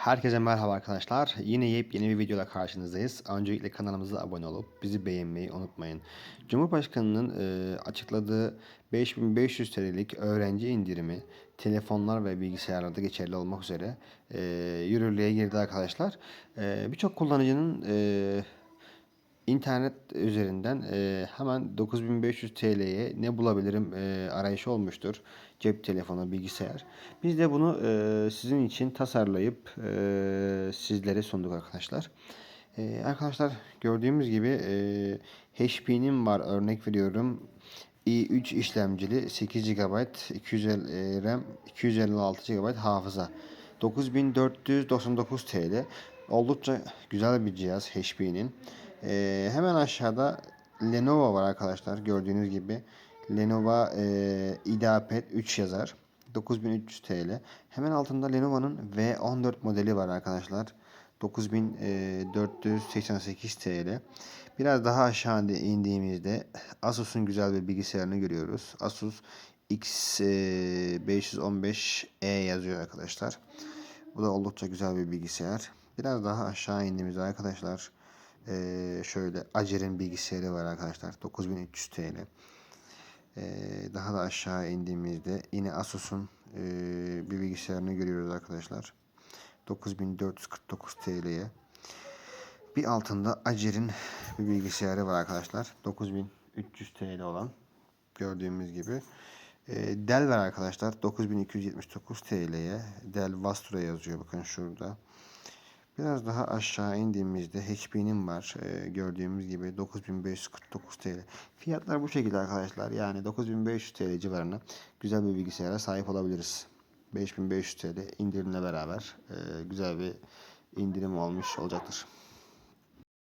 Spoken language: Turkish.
Herkese merhaba arkadaşlar. Yine yepyeni bir videoda karşınızdayız. Öncelikle kanalımıza abone olup bizi beğenmeyi unutmayın. Cumhurbaşkanının e, açıkladığı 5500 TL'lik öğrenci indirimi telefonlar ve bilgisayarlarda geçerli olmak üzere e, yürürlüğe girdi arkadaşlar. E, Birçok kullanıcının e, İnternet üzerinden e, hemen 9500 TL'ye ne bulabilirim e, arayışı olmuştur. Cep telefonu, bilgisayar. Biz de bunu e, sizin için tasarlayıp e, sizlere sunduk arkadaşlar. E, arkadaşlar gördüğümüz gibi e, HP'nin var örnek veriyorum. i3 işlemcili 8 GB 250 RAM 256 GB hafıza 9499 TL oldukça güzel bir cihaz HP'nin ee, hemen aşağıda Lenovo var arkadaşlar gördüğünüz gibi Lenovo e, IdeaPad 3 yazar 9300 TL hemen altında Lenovo'nun V14 modeli var arkadaşlar 9488 TL Biraz daha aşağı indiğimizde Asus'un güzel bir bilgisayarını görüyoruz. Asus X515E yazıyor arkadaşlar. Bu da oldukça güzel bir bilgisayar. Biraz daha aşağı indiğimizde arkadaşlar şöyle Acer'in bilgisayarı var arkadaşlar. 9300 TL. daha da aşağı indiğimizde yine Asus'un bir bilgisayarını görüyoruz arkadaşlar. 9449 TL'ye. Bir altında Acer'in bir bilgisayarı var arkadaşlar. 9300 TL olan gördüğümüz gibi. Dell var arkadaşlar. 9279 TL'ye. Dell Vastra yazıyor bakın şurada. Biraz daha aşağı indiğimizde HP'nin var. gördüğümüz gibi 9549 TL. Fiyatlar bu şekilde arkadaşlar. Yani 9500 TL civarına güzel bir bilgisayara sahip olabiliriz. 5500 TL indirimle beraber güzel bir indirim olmuş olacaktır.